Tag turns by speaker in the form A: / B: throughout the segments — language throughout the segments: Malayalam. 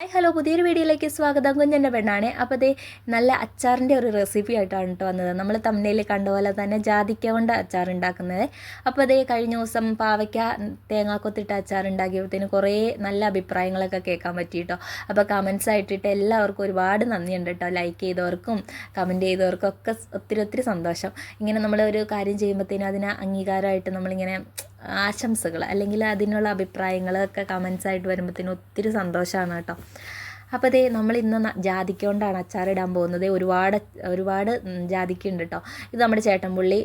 A: ഹായ് ഹലോ പുതിയൊരു വീഡിയോയിലേക്ക് സ്വാഗതം. കുഞ്ഞന്റെ പെണ്ണാണ്. അപ്പോൾ അതേ നല്ല അച്ചാറിന്റെ ഒരു റെസിപ്പി ആയിട്ടാണ് കേട്ടോ വന്നത്. നമ്മൾ തമ്മിൽ കണ്ട പോലെ തന്നെ ജാതിക്ക കൊണ്ട് അച്ചാർ ഉണ്ടാക്കുന്നത്. അപ്പോൾ അതേ കഴിഞ്ഞ ദിവസം പാവയ്ക്ക തേങ്ങാക്കൊത്തിട്ട് അച്ചാർ ഉണ്ടാക്കിയപ്പോഴത്തേന് കുറേ നല്ല അഭിപ്രായങ്ങളൊക്കെ കേൾക്കാൻ പറ്റി കേട്ടോ അപ്പോൾ കമൻസ് ആയിട്ടിട്ട് എല്ലാവർക്കും ഒരുപാട് നന്ദിയുണ്ട് കേട്ടോ ലൈക്ക് ചെയ്തവർക്കും കമന്റ് ചെയ്തവർക്കും ഒക്കെ ഒത്തിരി ഒത്തിരി സന്തോഷം. ഇങ്ങനെ നമ്മൾ ഒരു കാര്യം ചെയ്യുമ്പോഴത്തേനും അതിന് അംഗീകാരമായിട്ട് നമ്മളിങ്ങനെ ആശംസകൾ അല്ലെങ്കിൽ അതിനുള്ള അഭിപ്രായങ്ങളൊക്കെ കമൻസ് ആയിട്ട് വരുമ്പോഴത്തേനും ഒത്തിരി സന്തോഷമാണ് കേട്ടോ. അപ്പോൾ അതേ നമ്മൾ ഇന്ന് ജാതിക്ക കൊണ്ടാണ് അച്ചാറിടാൻ പോകുന്നത്. ഒരുപാട് ഒരുപാട് ജാതിക്കുണ്ട് കേട്ടോ. ഇത് നമ്മുടെ ചേട്ടൻപുള്ളി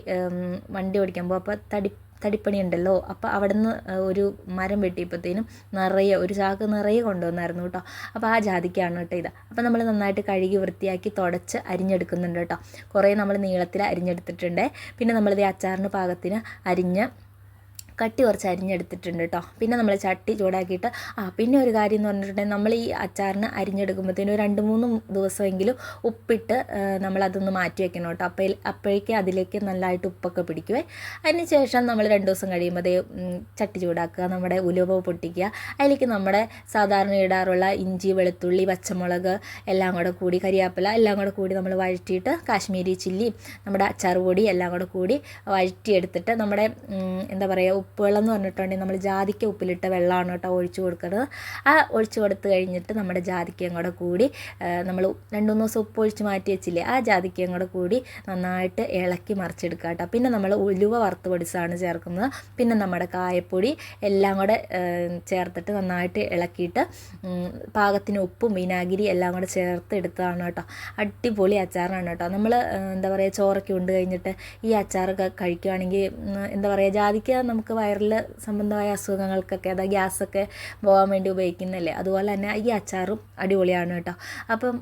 A: വണ്ടി ഓടിക്കാൻ പോകും. അപ്പോൾ തടി തടിപ്പണി ഉണ്ടല്ലോ അപ്പോൾ അവിടെ നിന്ന് ഒരു മരം വെട്ടിയപ്പോഴത്തേനും നിറയെ ഒരു ചാക്ക് നിറയെ കൊണ്ടുവന്നായിരുന്നു കേട്ടോ. അപ്പോൾ ആ ജാതിക്കാണ് കേട്ടോ ഇത്. അപ്പോൾ നമ്മൾ നന്നായിട്ട് കഴുകി വൃത്തിയാക്കി തുടച്ച് അരിഞ്ഞെടുക്കുന്നുണ്ട് കേട്ടോ. കുറേ നമ്മൾ നീളത്തിൽ അരിഞ്ഞെടുത്തിട്ടുണ്ട്. പിന്നെ നമ്മളിത് അച്ചാറിന് പാകത്തിന് അരിഞ്ഞ് കട്ടി കുറച്ച് അരിഞ്ഞെടുത്തിട്ടുണ്ട് കേട്ടോ പിന്നെ നമ്മൾ ചട്ടി ചൂടാക്കിയിട്ട് ആ പിന്നെ ഒരു കാര്യം എന്ന് പറഞ്ഞിട്ടുണ്ടെങ്കിൽ നമ്മൾ ഈ അച്ചാറിന് അരിഞ്ഞെടുക്കുമ്പോഴത്തേനും രണ്ട് മൂന്ന് ദിവസമെങ്കിലും ഉപ്പിട്ട് നമ്മളതൊന്ന് മാറ്റി വെക്കണം കേട്ടോ അപ്പോൾ അപ്പോഴേക്കും അതിലേക്ക് നല്ലതായിട്ട് ഉപ്പൊക്കെ പിടിക്കുവേ. അതിന് ശേഷം നമ്മൾ രണ്ട് ദിവസം കഴിയുമ്പോൾ ചട്ടി ചൂടാക്കുക നമ്മുടെ ഉലുവ പൊട്ടിക്കുക. അതിലേക്ക് നമ്മുടെ സാധാരണ ഇടാറുള്ള ഇഞ്ചി വെളുത്തുള്ളി പച്ചമുളക് എല്ലാം കൂടെ കൂടി കരിയാപ്പില എല്ലാം കൂടെ കൂടി നമ്മൾ വഴറ്റിയിട്ട് കാശ്മീരി ചില്ലി നമ്മുടെ അച്ചാർ പൊടി എല്ലാം കൂടെ കൂടി വഴറ്റിയെടുത്തിട്ട് നമ്മുടെ എന്താ പറയുക ഉപ്പുവെള്ളം എന്ന് പറഞ്ഞിട്ടുണ്ടെങ്കിൽ നമ്മൾ ജാതിക്ക ഉപ്പിലിട്ട വെള്ളമാണ് കേട്ടോ ഒഴിച്ചു കൊടുക്കുന്നത് ആ ഒഴിച്ചു കൊടുത്തു കഴിഞ്ഞിട്ട് നമ്മുടെ ജാതിക്കയും കൂടെ കൂടി നമ്മൾ രണ്ട് മൂന്ന് ദിവസം ഉപ്പ് ഒഴിച്ച് മാറ്റി വെച്ചില്ലേ ആ ജാതിക്കയും കൂടെ കൂടി നന്നായിട്ട് ഇളക്കി മറിച്ചെടുക്കുക കേട്ടോ. പിന്നെ നമ്മൾ ഉലുവ വറുത്ത് പൊടിച്ചാണ് ചേർക്കുന്നത്. പിന്നെ നമ്മുടെ കായപ്പൊടി എല്ലാം കൂടെ ചേർത്തിട്ട് നന്നായിട്ട് ഇളക്കിയിട്ട് പാകത്തിന് ഉപ്പും വിനാഗിരി എല്ലാം കൂടെ ചേർത്ത് എടുത്തതാണ് കേട്ടോ. അടിപൊളി അച്ചാറാണ് കേട്ടോ. നമ്മൾ എന്താ പറയുക ചോറൊക്കെ ഉണ്ട് കഴിഞ്ഞിട്ട് ഈ അച്ചാറൊക്കെ കഴിക്കുകയാണെങ്കിൽ എന്താ പറയുക ജാതിക്ക നമുക്ക് വയറിൽ സംബന്ധമായ അസുഖങ്ങൾക്കൊക്കെ അതായത് ഗ്യാസൊക്കെ പോകാൻ വേണ്ടി ഉപയോഗിക്കുന്നതല്ലേ? അതുപോലെ തന്നെ ഈ അച്ചാറും അടിപൊളിയാണ് കേട്ടോ. അപ്പം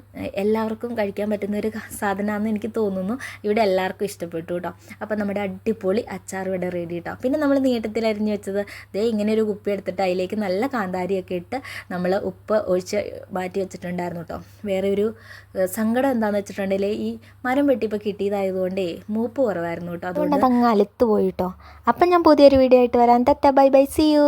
A: എല്ലാവർക്കും കഴിക്കാൻ പറ്റുന്ന ഒരു സാധനമാണെന്ന് എനിക്ക് തോന്നുന്നു. ഇവിടെ എല്ലാവർക്കും ഇഷ്ടപ്പെട്ടു കേട്ടോ. അപ്പം നമ്മുടെ അടിപൊളി അച്ചാർ ഇവിടെ റെഡി കേട്ടോ. പിന്നെ നമ്മൾ നീട്ടത്തിൽ അരിഞ്ഞ് വെച്ചത് ദേ ഇങ്ങനെ ഒരു കുപ്പി എടുത്തിട്ട് അതിലേക്ക് നല്ല കാന്താരിയൊക്കെ ഇട്ട് നമ്മൾ ഉപ്പ് ഒഴിച്ച് മാറ്റി വെച്ചിട്ടുണ്ടായിരുന്നു കേട്ടോ. വേറെ ഒരു സങ്കടം എന്താണെന്ന് വെച്ചിട്ടുണ്ടെങ്കിൽ ഈ മരം വെട്ടിപ്പോൾ കിട്ടിയതായതുകൊണ്ടേ മൂപ്പ് കുറവായിരുന്നു കേട്ടോ. അതുകൊണ്ട്
B: അങ്ങ് അലുത്ത് പോയിട്ടോ അപ്പം ഞാൻ പുതിയൊരു വീഡിയോ ಆಯಿತು ವರ ಅಂತ ಬೈ ಬೈ ಸಿ ಯು